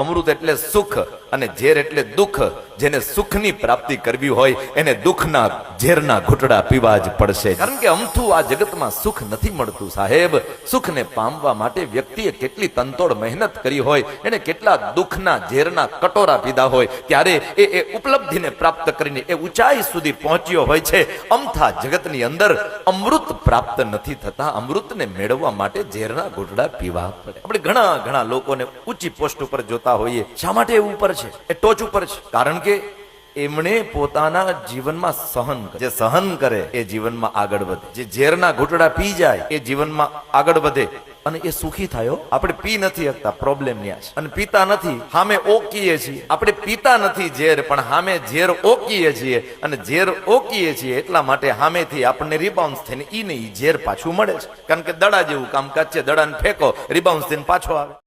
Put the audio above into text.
અમૃત એટલે સુખ અને ઝેર એટલે દુઃખ. જેને સુખની પ્રાપ્તિ કરવી હોય, એને દુઃખના ઝેરના ઘૂંટડા પીવા જ પડશે. કારણ કે અમથું આ જગતમાં સુખ નથી મળતું, સાહેબ. સુખને પામવા માટે વ્યક્તિએ કેટલી તંતોડ મહેનત કરી હોય, એને કેટલા દુઃખના ઝેરના કટોરા પીધા હોય, ત્યારે એ એ ઉપલબ્ધિને પ્રાપ્ત કરીને એ ઊંચાઈ સુધી પહોંચ્યો હોય છે. અમથા જગતની અંદર અમૃત પ્રાપ્ત નથી થતા. અમૃતને મેળવવા માટે ઝેરના ઘૂંટડા પીવા પડે. આપણે ઘણા ઘણા લોકોને ઊંચી પોસ્ટ ઉપર જોતા હોઈએ. શા માટે એ ઉપર છે? એ ટોચ ઉપર છે. કારણ કે એમણે પોતાના જીવનમાં સહન જે સહન કરે, એ જીવનમાં આગળ વધે. જે ઝેરના ઘૂંટડા પી જાય, એ જીવનમાં આગળ વધે. અને એ સુખી થયો આપણે પી નથી શકતા પ્રોબ્લેમ ન્યા છે. અને પીતા નથી સામે ઓકીએ છીએ. આપણે પીતા નથી ઝેર, પણ સામે ઝેર ઓકીએ છીએ. અને ઝેર ઓકીએ છીએ એટલા માટે સામેથી આપણને રિબાઉન્સ થઈને ઈ નહીં, ઝેર પાછું મળે છે. કારણ કે દડા જેવું કામકાજ છે. દડાને ફેંકો રિબાઉન્સ થઈને પાછો આવે.